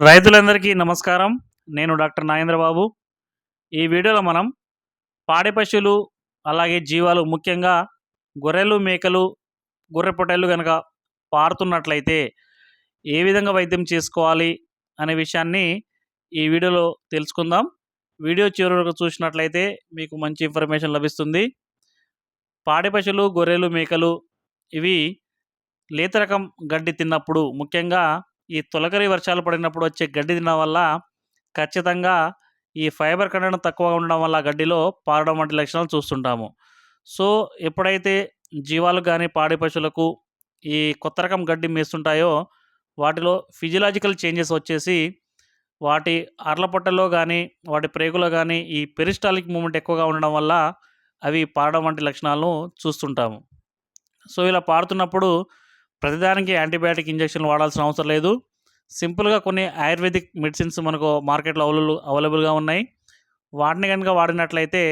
రైతులందరికీ నమస్కారం. నేను డాక్టర్ నాగేంద్రబాబు ఈ వీడియోలో మనం పాడి పశువులు అలాగే జీవాలు ముఖ్యంగా గొర్రెలు మేకలు గొర్రె పొట్టేళ్ళు కనుక పారుతున్నట్లయితే ఏ విధంగా వైద్యం చేసుకోవాలి అనే విషయాన్ని ఈ వీడియోలో తెలుసుకుందాం. వీడియో చివరి వరకు చూసినట్లయితే మీకు మంచి ఇన్ఫర్మేషన్ లభిస్తుంది. పాడి పశువులు గొర్రెలు మేకలు ఇవి లేత రకం గడ్డి తిన్నప్పుడు ముఖ్యంగా ఈ తొలకరి వర్షాలు పడినప్పుడు వచ్చే గడ్డి తినడం వల్ల ఖచ్చితంగా ఈ ఫైబర్ కంటెంట్ తక్కువగా ఉండడం వల్ల గడ్డిలో పారడం వంటి లక్షణాలు చూస్తుంటాము. సో ఎప్పుడైతే జీవాలు కానీ పాడి పశువులకు ఈ కొత్త రకం గడ్డి మేస్తుంటాయో వాటిలో ఫిజియలాజికల్ చేంజెస్ వచ్చేసి వాటి అర్లపొట్టలో కానీ వాటి ప్రేగులో కానీ ఈ పెరిస్టాలిక్ మూమెంట్ ఎక్కువగా ఉండడం వల్ల అవి పారడం వంటి లక్షణాలను చూస్తుంటాము. సో ఇలా పారుతున్నప్పుడు ప్రతిదానికి యాంటీబయాటిక్ ఇంజెక్షన్లు వాడాల్సిన అవసరం లేదు. సింపుల్గా కొన్ని ఆయుర్వేదిక్ మెడిసిన్స్ మనకు మార్కెట్లో అవైలబుల్ అవైలబుల్గా ఉన్నాయి. వాటిని కనుక వాడినట్లయితే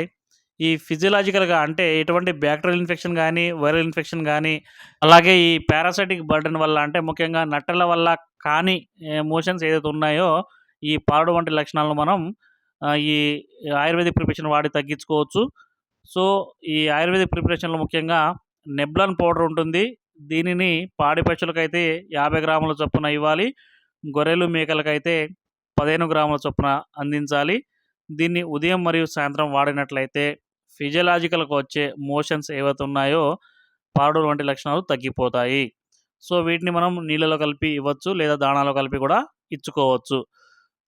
ఈ ఫిజియలాజికల్గా అంటే ఎటువంటి బ్యాక్టీరియల్ ఇన్ఫెక్షన్ కానీ వైరల్ ఇన్ఫెక్షన్ కానీ అలాగే ఈ పారాసైటిక్ బర్డన్ వల్ల అంటే ముఖ్యంగా నట్టల వల్ల కాని మోషన్స్ ఏదైతే ఉన్నాయో ఈ పారడు వంటి లక్షణాలను మనం ఈ ఆయుర్వేదిక్ ప్రిపరేషన్ వాడి తగ్గించుకోవచ్చు. సో ఈ ఆయుర్వేదిక్ ప్రిపరేషన్లో ముఖ్యంగా నెబ్లాన్ పౌడర్ ఉంటుంది. దీనిని పాడి పశువులకైతే యాభై గ్రాముల చొప్పున ఇవ్వాలి. గొర్రెలు మేకలకైతే పదిహేను గ్రాముల చొప్పున అందించాలి. దీన్ని ఉదయం మరియు సాయంత్రం వాడినట్లయితే ఫిజియలాజికల్గా వచ్చే మోషన్స్ ఏవైతే ఉన్నాయో పాడు వంటి లక్షణాలు తగ్గిపోతాయి. సో వీటిని మనం నీళ్ళలో కలిపి ఇవ్వచ్చు లేదా దాణాలో కలిపి కూడా ఇచ్చుకోవచ్చు.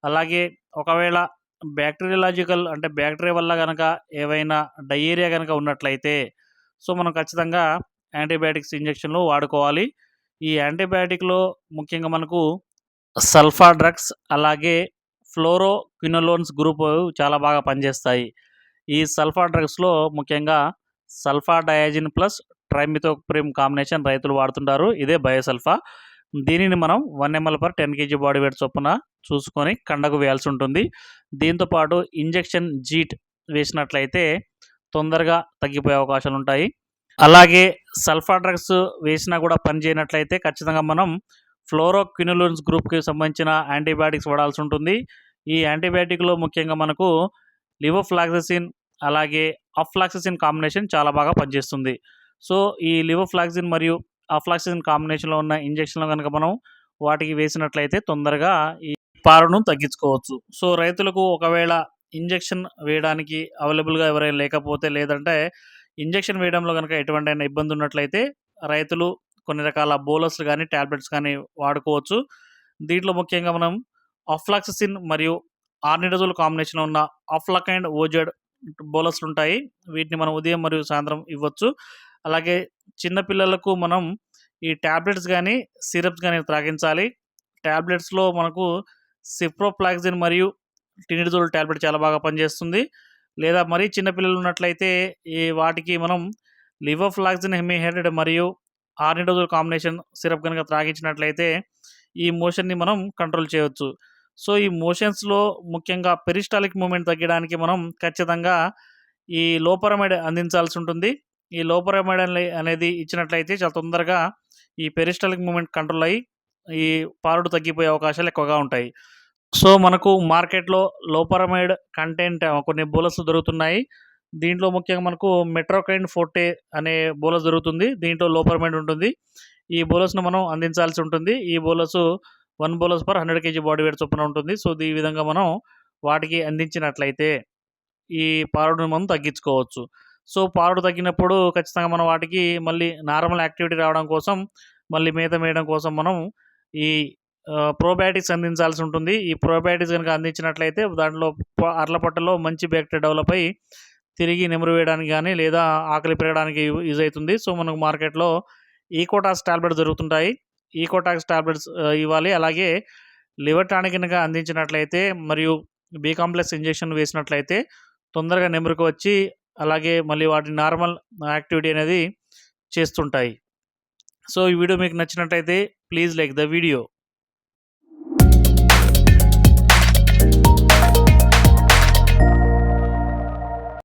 అలాగే ఒకవేళ బ్యాక్టీరియలాజికల్ అంటే బ్యాక్టీరియా వల్ల కనుక ఏవైనా డయేరియా కనుక ఉన్నట్లయితే సో మనం ఖచ్చితంగా యాంటీబయాటిక్స్ ఇంజెక్షన్లు వాడుకోవాలి. ఈ యాంటీబయాటిక్లో ముఖ్యంగా మనకు సల్ఫా డ్రగ్స్ అలాగే ఫ్లోరో క్వినోలోన్స్ గ్రూప్ చాలా బాగా పనిచేస్తాయి. ఈ సల్ఫా డ్రగ్స్లో ముఖ్యంగా sulfadiazine plus trimethoprim combination రైతులు వాడుతుంటారు. ఇదే బయోసల్ఫా. దీనిని మనం one ml per ten kg body weight చొప్పున చూసుకొని కండకు వేయాల్సి ఉంటుంది. దీంతోపాటు ఇంజెక్షన్ జీట్ వేసినట్లయితే తొందరగా తగ్గిపోయే అవకాశాలు ఉంటాయి అలాగే సల్ఫా డ్రగ్స్ వేసినా కూడా పనిచేయనట్లయితే ఖచ్చితంగా మనం ఫ్లోరోక్వినులోన్స్ గ్రూప్కి సంబంధించిన యాంటీబయాటిక్స్ వాడాల్సి ఉంటుంది. ఈ యాంటీబయాటిక్లో ముఖ్యంగా మనకు లివోఫ్లాక్సిన్ అలాగే అఫ్లాక్సిన్ కాంబినేషన్ చాలా బాగా పనిచేస్తుంది. సో ఈ లివోఫ్లాక్సిన్ మరియు అఫ్లాక్సిన్ కాంబినేషన్లో ఉన్న ఇంజెక్షన్లు కనుక మనం వాటికి వేసినట్లయితే తొందరగా ఈ పారును తగ్గించుకోవచ్చు. సో రైతులకు ఒకవేళ ఇంజెక్షన్ వేయడానికి అవైలబుల్గా ఎవరైనా లేకపోతే లేదంటే ఇంజెక్షన్ వేయడంలో కనుక ఎటువంటి ఇబ్బంది ఉన్నట్లయితే రైతులు కొన్ని రకాల బోలస్లు కానీ ట్యాబ్లెట్స్ కానీ వాడుకోవచ్చు. దీంట్లో ముఖ్యంగా మనం అఫ్లాక్సిన్ మరియు ఆర్నిడజోల్ కాంబినేషన్ ఉన్న అఫ్లక్ అండ్ ఓజెడ్ బోలస్లు ఉంటాయి వీటిని మనం ఉదయం మరియు సాయంత్రం ఇవ్వచ్చు. అలాగే చిన్నపిల్లలకు మనం ఈ ట్యాబ్లెట్స్ కానీ సిరప్స్ కానీ త్రాగించాలి. ట్యాబ్లెట్స్లో మనకు సిప్రోప్లాక్సిన్ మరియు టినిడజోల్ ట్యాబ్లెట్ చాలా బాగా పనిచేస్తుంది. లేదా మరీ చిన్నపిల్లలు ఉన్నట్లయితే ఈ వాటికి మనం లివోఫ్లాక్సిన్ హెమిహెడెడ్ మరియు ఆర్నిడోజోల్ కాంబినేషన్ సిరప్ కనుక త్రాగించినట్లయితే ఈ మోషన్ని మనం కంట్రోల్ చేయవచ్చు సో ఈ మోషన్స్లో ముఖ్యంగా పెరిస్టాలిక్ మూమెంట్ తగ్గడానికి మనం ఖచ్చితంగా ఈ లోపరమైడ్ అందించాల్సి ఉంటుంది. ఈ లోపరమైడ్ అనేది ఇచ్చినట్లయితే చాలా తొందరగా ఈ పెరిస్టాలిక్ మూమెంట్ కంట్రోల్ అయ్యి ఈ పారుడు తగ్గిపోయే అవకాశాలు ఎక్కువగా ఉంటాయి. సో మనకు మార్కెట్లో లోపరమైడ్ కంటెంట్ కొన్ని బోలస్ దొరుకుతున్నాయి. దీంట్లో ముఖ్యంగా మనకు మెట్రోకైన్ ఫోర్టే అనే బోలస్ దొరుకుతుంది. దీంట్లో లోపరమైడ్ ఉంటుంది. ఈ బోలస్ను మనం అందించాల్సి ఉంటుంది. ఈ bolus one bolus per hundred kg body weight చొప్పున ఉంటుంది. సో ఈ విధంగా మనం వాటికి అందించినట్లయితే ఈ పారుడును మనం తగ్గించుకోవచ్చు. సో పారుడు తగ్గినప్పుడు ఖచ్చితంగా మనం వాటికి మళ్ళీ నార్మల్ యాక్టివిటీ రావడం కోసం మళ్ళీ మేత మేయడం కోసం మనం ఈ ప్రోబయాటిక్స్ అందించాల్సి ఉంటుంది. ఈ ప్రోబయాటిక్స్ కనుక అందించినట్లయితే దాంట్లో ప- మంచి బ్యాక్టీరియా డెవలప్ అయ్యి తిరిగి నెమరు వేయడానికి కానీ లేదా ఆకలి పెరగడానికి యూజ్ అవుతుంది. సో మనకు మార్కెట్లో ఈకోటాక్స్ టాబ్లెట్స్ దొరుకుతుంటాయి. ఈకోటాక్స్ టాబ్లెట్స్ ఇవ్వాలి. అలాగే లివర్ టానిక్ కనుక అందించినట్లయితే మరియు బి కాంప్లెక్స్ ఇంజెక్షన్ వేసినట్లయితే తొందరగా నెమరుకు వచ్చి అలాగే మళ్ళీ వాటి నార్మల్ యాక్టివిటీ అనేది చేస్తుంటాయి. సో ఈ వీడియో మీకు నచ్చినట్లయితే ప్లీజ్ లైక్ ద వీడియో